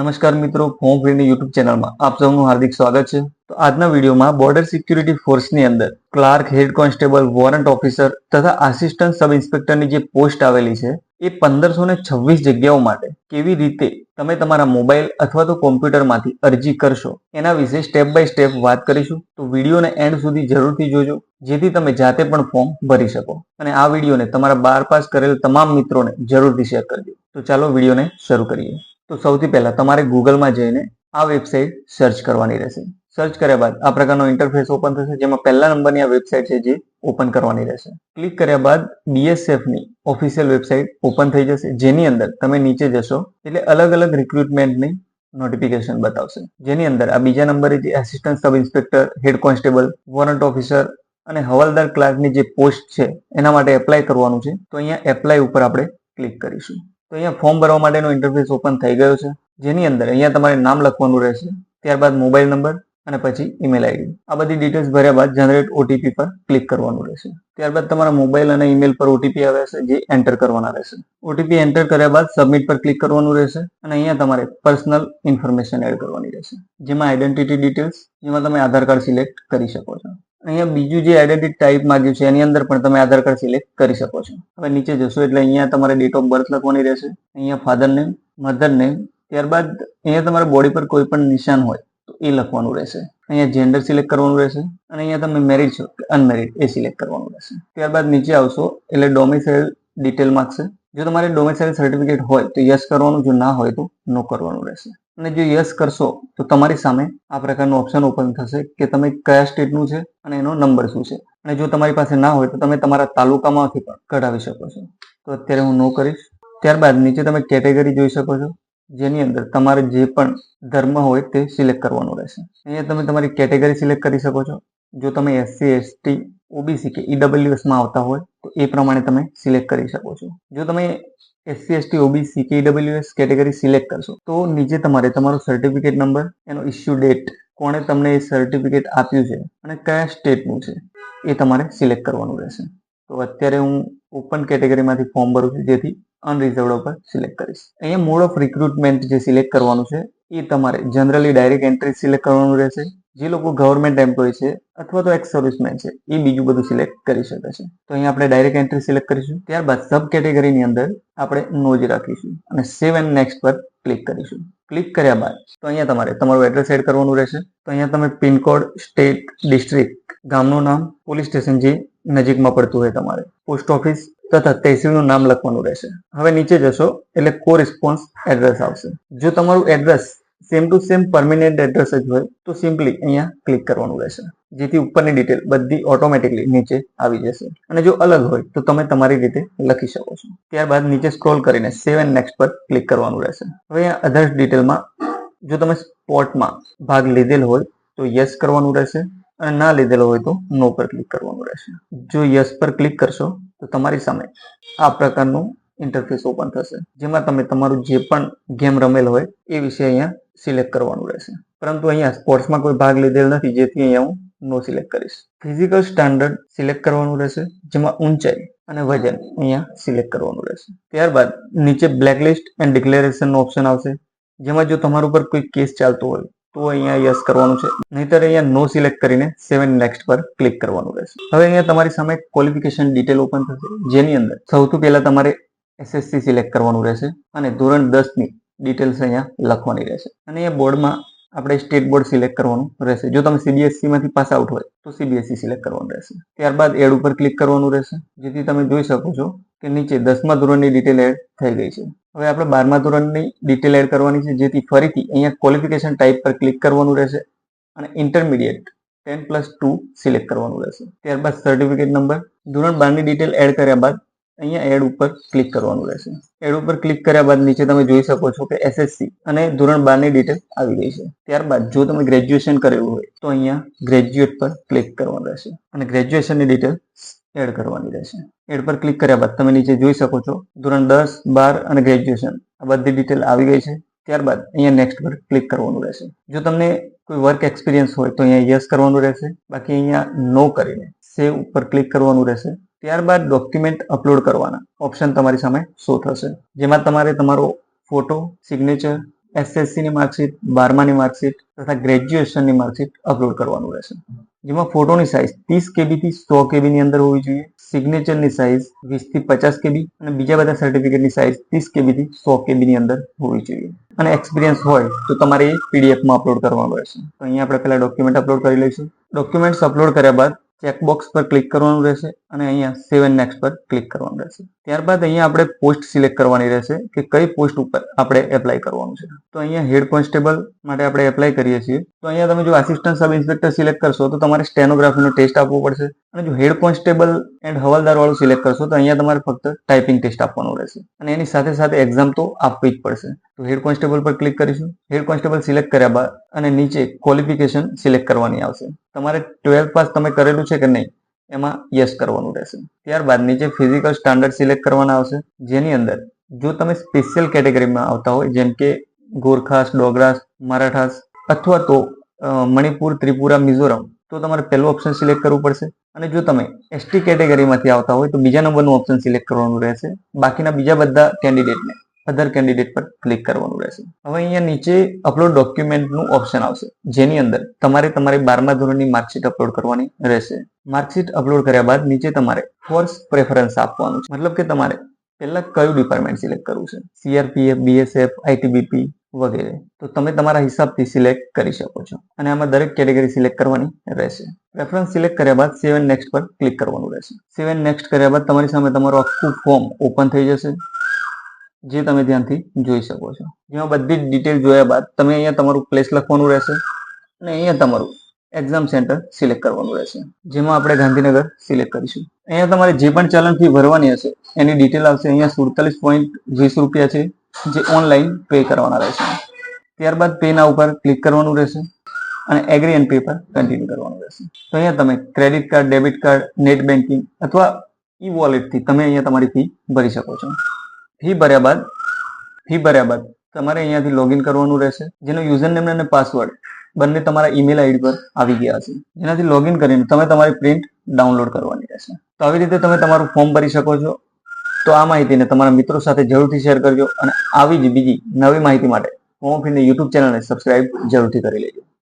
નમસ્કાર મિત્રો form ફ્રીની YouTube ચેનલમાં આપ સૌનું હાર્દિક સ્વાગત છે. તો આજના વિડીયોમાં બોર્ડર સિક્યુરિટી ફોર્સની અંદર clerk, head constable, warrant officer તથા આસિસ્ટન્ટ સબ ઇન્સ્પેક્ટરની જે પોસ્ટ આવેલી છે, એ પંદરસો ને છવ્વીસ જગ્યાઓ માટે કેવી રીતે તમે તમારા મોબાઈલ અથવા તો કોમ્પ્યુટરમાંથી અરજી કરશો, એના વિશે સ્ટેપ બાય સ્ટેપ વાત કરીશું. તો વિડીયોને એન્ડ સુધી જરૂરથી જોજો, જેથી તમે જાતે પણ ફોર્મ ભરી શકો. અને આ વિડીયોને તમારા બાર પાસ કરેલ તમામ મિત્રોને જરૂરથી શેર કરજો. તો ચાલો વિડીયોને શરૂ કરીએ. તો સૌથી પહેલા તમારે ગૂગલમાં જઈને આ વેબસાઇટ સર્ચ કરવાની રહેશે. સર્ચ કર્યા બાદ આ પ્રકારનો ઇન્ટરફેસ ઓપન થશે, જેમાં પહેલા નંબરની આ વેબસાઇટ છે જે ઓપન કરવાની રહેશે. ક્લિક કર્યા બાદ બીએસએફની ઓફિશિયલ વેબસાઇટ ઓપન થઈ જશે, જેની અંદર તમે નીચે જશો, એટલે અલગ અલગ રિક્રુટમેન્ટની નોટિફિકેશન બતાવશે. જેની અંદર આ બીજા નંબરે જે assistant sub inspector head constable warrant officer અને હવાલદાર ક્લાર્કની જે પોસ્ટ છે, એના માટે એપ્લાય કરવાનું છે. તો અહીંયા એપ્લાય ઉપર આપણે ક્લિક કરીશું. તો અહીંયા ફોર્મ ભરવા માટેનો ઇન્ટરફેસ ઓપન થઈ ગયો છે. જેની અંદર અહીંયા તમારે નામ લખવાનું રહેશે, ત્યારબાદ મોબાઈલ નંબર અને પછી ઈમેલ આઈડી આ બધી ડિટેલ્સ ભર્યા બાદ જનરેટ ઓટીપી પર ક્લિક કરવાનું રહેશે. ત્યારબાદ તમારા મોબાઈલ અને ઈમેલ પર ઓટીપી આવે છે, જે એન્ટર કરવાના રહેશે. ઓટીપી એન્ટર કર્યા બાદ સબમિટ પર ક્લિક કરવાનું રહેશે અને અહીંયા તમારે પર્સનલ ઇન્ફોર્મેશન એડ કરવાની રહેશે. જેમાં આઈડેન્ટિટી ડિટેલ્સ જેમાં તમે આધાર કાર્ડ સિલેક્ટ કરી શકો છો. અહીંયા બીજું જે આઈડેન્ટિટી ટાઈપ માંગ્યું છે, એની અંદર પણ તમે આધાર કાર્ડ સિલેક્ટ કરી શકો છો. હવે નીચે જશો એટલે અહીંયા તમારે ડેટ ઓફ બર્થ લખવાની રહેશે, અહીંયા ફાધર નેમ મધર નેમ ત્યારબાદ અહીંયા તમારા બોડી પર કોઈ પણ નિશાન હોય, તો એ લખવાનું રહેશે. અહીંયા જેન્ડર સિલેક્ટ કરવાનું રહેશે, અને અહીંયા તમે મેરિડ છો અનમેરિડ એ સિલેક્ટ કરવાનું રહેશે. ત્યારબાદ નીચે આવશો એટલે ડોમિસાઇલ ડિટેલ માંગશે. જો તમારે ડોમિસાઇલ સર્ટિફિકેટ હોય તો યસ કરવાનું, જો ના હોય તો નો કરવાનું રહેશે. અને જો યસ કરશો, તો તમારી સામે આ પ્રકારનું ઓપ્શન ઓપન થશે કે તમે કયા સ્ટેટનું છે અને એનો નંબર શું છે. અને જો તમારી પાસે ના હોય તો તમે તમારા તાલુકામાંથી પણ કઢાવી શકો છો. તો અત્યારે હું નો કરીશ. ત્યારબાદ નીચે તમે કેટેગરી જોઈ શકો છો, જેની અંદર તમારે જે પણ ધર્મ હોય તે સિલેક્ટ કરવાનું રહેશે. અહીંયા તમે તમારી કેટેગરી સિલેક્ટ કરી શકો છો. જો તમે એસસી એસટી ઓબીસી કે ઈડબ્લ્યુએસમાં આવતા હોય, તો એ પ્રમાણે તમે સિલેક્ટ કરી શકો છો. જો તમે એસસી એસટી ઓબીસી કે ઈડબ્લ્યુએસ કેટેગરી સિલેક્ટ કરશો, તો નીચે તમારે તમારો સર્ટિફિકેટ નંબર એનો ઇસ્યુ ડેટ કોણે તમને એ સર્ટિફિકેટ આપ્યું છે અને કયા સ્ટેટનું છે, એ તમારે સિલેક્ટ કરવાનું રહેશે. તો અત્યારે હું ઓપન કેટેગરીમાંથી ફોર્મ ભરું છું, જેથી અનરિઝર્વડ ઉપર સિલેક્ટ કરીશ. અહીંયા મોડ ઓફ રિક્રુટમેન્ટ જે સિલેક્ટ કરવાનું છે, એ તમારે જનરલી ડાયરેક્ટ એન્ટ્રી સિલેક્ટ કરવાનું રહેશે. જે લોકો ગવર્મેન્ટ એમ્પ્લોય છે અથવા તો એક્સ સર્વિસમેન છે, એ બીજું બધું સિલેક્ટ કરી શકે છે. તો અહીંયા આપણે ડાયરેક્ટ એન્ટ્રી સિલેક્ટ કરીશું. ત્યારબાદ સબ કેટેગરીની અંદર આપણે નો રાખીશું અને સેવ એન્ડ નેક્સ્ટ પર ક્લિક કરીશું. ક્લિક કર્યા બાદ તો અહીંયા તમારે તમારું એડ્રેસ એડ કરવાનું રહેશે. તો અહીંયા તમે પિનકોડ સ્ટેટ ડિસ્ટ્રિક્ટ ગામનું નામ પોલીસ સ્ટેશન જે નજીકમાં પડતું હોય તમારે પોસ્ટ ઓફિસ તથા તહેસીલનું નામ લખવાનું રહેશે. હવે નીચે જશો એટલે કો રિસ્પોન્સ એડ્રેસ આવશે. જો તમારું address same to same permanent address જ હોય, તો સિમ્પલી અહીંયા ક્લિક કરવાનું રહેશે. જેથી ઉપરની ડિટેલ બધી ઓટોમેટિકલી નીચે આવી જશે. અને જો અલગ હોય, તો તમે તમારી રીતે લખી શકો છો. ત્યારબાદ નીચે સ્ક્રોલ કરીને સેવ એન્ડ નેક્સ્ટ પર ક્લિક કરવાનું રહેશે. હવે અહીંયા અધર્સ ડિટેલમાં જો તમે સ્પોર્ટમાં ભાગ લીધેલ હોય, તો યસ કરવાનું રહેશે. અને ના લીધેલો હોય, તો નો પર ક્લિક કરવાનું રહેશે. જો યસ પર ક્લિક કરશો, તો તમારી સામે આ પ્રકારનું ઇન્ટરફેસ ઓપન થશે. જેમાં તમે તમારું જે પણ ગેમ રમેલ હોય, એ વિશે અહીંયા સિલેક્ટ કરવાનું રહેશે. પરંતુ અહીંયા સ્પોર્ટ્સમાં કોઈ ભાગ લીધેલ નથી, જેથી અહીંયા હું નો સિલેક્ટ કરીશ. ફિઝિકલ સ્ટાન્ડર્ડ સિલેક્ટ કરવાનું રહેશે, જેમાં ઊંચાઈ અને વજન અહીંયા સિલેક્ટ કરવાનું રહેશે. ત્યારબાદ નીચે બ્લેકલિસ્ટ એન્ડ ડિક્લેરેશન ઓપ્શન આવશે, જેમાં જો તમારા ઉપર કોઈ કેસ ચાલતો હોય, તો અહીંયા યસ કરવાનું છે. નહીતર અહીંયા નો સિલેક્ટ કરીને સેવન નેક્સ્ટ પર ક્લિક કરવાનું રહેશે. હવે અહીંયા તમારી સામે ક્વોલિફિકેશન ડિટેલ ઓપન થશે. જેની અંદર સૌથી પહેલા તમારે એસએસસી સિલેક્ટ કરવાનું રહેશે અને ધોરણ દસની ડિટેલ્સ અહીંયા લખવાની રહેશે. અને એ બોર્ડમાં આપણે સ્ટેટ બોર્ડ સિલેક્ટ કરવાનું રહેશે. જો તમે સીબીએસસીમાંથી પાસ આઉટ હોય, તો સીબીએસસી સિલેક્ટ કરવાનું રહેશે. ત્યારબાદ એડ ઉપર ક્લિક કરવાનું રહેશે. જેથી તમે જોઈ શકો છો કે નીચે દસમા ધોરણની ડિટેલ એડ થઈ ગઈ છે. હવે આપણે બારમા ધોરણની ડિટેલ એડ કરવાની છે. જેથી ફરીથી અહીંયા ક્વોલિફિકેશન ટાઈપ પર ક્લિક કરવાનું રહેશે અને intermediate ten plus two select કરવાનું રહેશે. ત્યારબાદ સર્ટિફિકેટ નંબર ધોરણ બારની ડિટેલ એડ કર્યા બાદ અહીંયા એડ ઉપર ક્લિક કરવાનું રહેશે. એડ ઉપર ક્લિક કર્યા બાદ નીચે તમે જોઈ શકો છો કે એસએસસી અને ધોરણ બારની ડિટેલ આવી ગઈ છે. ત્યારબાદ જો તમે ગ્રેજ્યુએશન કરેલું હોય, તો અહીંયા ગ્રેજ્યુએટ પર ક્લિક કરવાનું રહેશે અને ગ્રેજ્યુએશનની ડિટેલ એડ કરવાની રહેશે. એડ પર ક્લિક કર્યા બાદ તમે નીચે જોઈ શકો છો, ધોરણ દસ, બાર અને ગ્રેજ્યુએશન આ બધી ડિટેલ આવી ગઈ છે. ત્યારબાદ અહીંયા નેક્સ્ટ પર ક્લિક કરવાનું રહેશે. જો તમને કોઈ વર્ક એક્સપિરિયન્સ હોય, તો અહીંયા યસ કરવાનું રહેશે. બાકી અહીંયા નો કરીને સેવ ઉપર ક્લિક કરવાનું રહેશે. ત્યારબાદ ડોક્યુમેન્ટ અપલોડ કરવાના. ઓપ્શન તમારી સામે શો થશે. જેમાં તમારે તમારો ફોટો સિગ્નેચર એસએસસીની માર્કશીટ બારમાની માર્કશીટ તથા ગ્રેજ્યુએશનની માર્કશીટ અપલોડ કરવાનું રહેશે. જેમાં ફોટોની સાઇઝ ત્રીસ કેબી થી સો કેબી ની અંદર હોવી જોઈએ. સિગ્નેચરની સાઇઝ વીસથી પચાસ કેબી અને બીજા બધા સર્ટિફિકેટની સાઇઝ ત્રીસ કેબી થી સો કેબી ની અંદર હોવી જોઈએ. અને એક્સપિરિયન્સ હોય તો તમારે એ પીડીએફમાં અપલોડ કરવાનું રહેશે. તો અહીંયા આપણે પહેલા ડોક્યુમેન્ટ અપલોડ કરી લઈશું. ડોક્યુમેન્ટ્સ અપલોડ કર્યા બાદ ચેકબોક્સ પર ક્લિક કરવાનું રહેશે અને અહીંયા સેવ એન્ડ નેક્સ્ટ પર ક્લિક કરવાનું રહેશે. ત્યારબાદ અહીંયા આપણે પોસ્ટ સિલેક્ટ કરવાની રહેશે કે કઈ પોસ્ટ ઉપર આપણે એપ્લાય કરવાનું છે. તો અહીંયા હેડ કોન્સ્ટેબલ માટે આપણે એપ્લાય કરીએ છીએ. તો અહીંયા તમે જો આસિસ્ટન્ટ સબ ઇન્સ્પેક્ટર સિલેક્ટ કરશો, તો તમારે સ્ટેનોગ્રાફીનો ટેસ્ટ આપવો પડશે. અને જો હેડ કોન્સ્ટેબલ એન્ડ હવાલદાર વાળું સિલેક્ટ કરશો, તો અહીંયા તમારે ફક્ત ટાઈપિંગ ટેસ્ટ આપવાનું રહેશે. અને એની સાથે સાથે એક્ઝામ તો આપવી જ પડશે. તો હેડ કોન્સ્ટેબલ પર ક્લિક કરીશું. હેડ કોન્સ્ટેબલ સિલેક્ટ કર્યા બાદ અને નીચે ક્વોલિફિકેશન સિલેક્ટ કરવાની આવશે. તમારે ટ્વેલ્થ પાસ તમે કરેલું છે કે નહીં? એમાં યસ કરવાનું રહેશે. ત્યારબાદ નીચે ફિઝિકલ સ્ટાન્ડર્ડ સિલેક્ટ કરવાના આવશે. જેની અંદર જો તમે સ્પેશિયલ કેટેગરીમાં આવતા હોય, જેમ કે ગોરખાસ, ડોગરાસ, મરાઠાસ અથવા તો મણિપુર, ત્રિપુરા, મિઝોરમ, તો તમારે પહેલું ઓપ્શન સિલેક્ટ કરવું પડશે. અને જો તમે એસટી કેટેગરીમાંથી આવતા હોય, તો બીજા નંબરનું ઓપ્શન સિલેક્ટ કરવાનું રહેશે. બાકીના બીજા બધા કેન્ડિડેટને અધર કેન્ડિડેટ પર ક્લિક કરવાનું રહેશે. હવે અહીંયા નીચે અપલોડ ડોક્યુમેન્ટનું ઓપ્શન આવશે. જેની અંદર તમારે તમારી બારમા ધોરણની માર્કશીટ અપલોડ કરવાની રહેશે. માર્કશીટ અપલોડ કર્યા બાદ નીચે તમારે ફોર્સ પ્રેફરન્સ આપવાનું છે. મતલબ કે તમારે પહેલા કયું ડિપાર્ટમેન્ટ સિલેક્ટ કરવું છે? સીઆરપીએફ બીએસએફ આઈટીબીપી વગેરે. તો તમે તમારા હિસાબથી સિલેક્ટ કરી શકો છો. અને આમાં દરેક કેટેગરી સિલેક્ટ કરવાની રહેશે. પ્રેફરન્સ સિલેક્ટ કર્યા બાદ સેવન નેક્સ્ટ પર ક્લિક કરવાનું રહેશે. સેવન નેક્સ્ટ કર્યા બાદ તમારી સામે તમારું આખું ફોર્મ ઓપન થઈ જશે. જે તમે ધ્યાનથી જોઈ શકો છો. જેમાં બધી જ ડિટેલ જોયા બાદ તમે અહીંયા તમારું પ્લેસ લખવાનું રહેશે અને અહીંયા તમારું એક્ઝામ સેન્ટર સિલેક્ટ કરવાનું રહેશે. જેમાં આપણે ગાંધીનગર સિલેક્ટ કરીશું. અહીંયા તમારે જે પણ ચલણ ફી ભરવાની હશે, એની ડિટેલ આવશે. અહીંયા સુડતાલીસ પોઈન્ટ વીસ રૂપિયા છે જે ઓનલાઈન પે કરવાના રહેશે. ત્યારબાદ પેના ઉપર ક્લિક કરવાનું રહેશે અને એગ્રી એન્ડ પે પર કન્ટિન્યુ કરવાનું રહેશે. તો અહીંયા તમે credit card debit card net banking અથવા ઈ વોલેટથી તમે અહીંયા તમારી ફી ભરી શકો છો. ફી ભર્યા બાદ ફી ભર્યા બાદ તમારે અહીંયાથી લોગિન કરવાનું રહેશે. જેનો યુઝર નેમ અને પાસવર્ડ બંને તમારા ઈમેલ આઈડી પર આવી ગયા હશે. જેનાથી લોગિન કરીને તમે તમારી પ્રિન્ટ ડાઉનલોડ કરવાની રહેશે. તો આવી રીતે તમે તમારું ફોર્મ ભરી શકો છો. તો આ માહિતીને તમારા મિત્રો સાથે જરૂરથી શેર કરજો અને આવી જ બીજી નવી માહિતી માટે ફોર્મ ફીને યુટ્યુબ ચેનલને સબસ્ક્રાઇબ જરૂરથી કરી લેજો.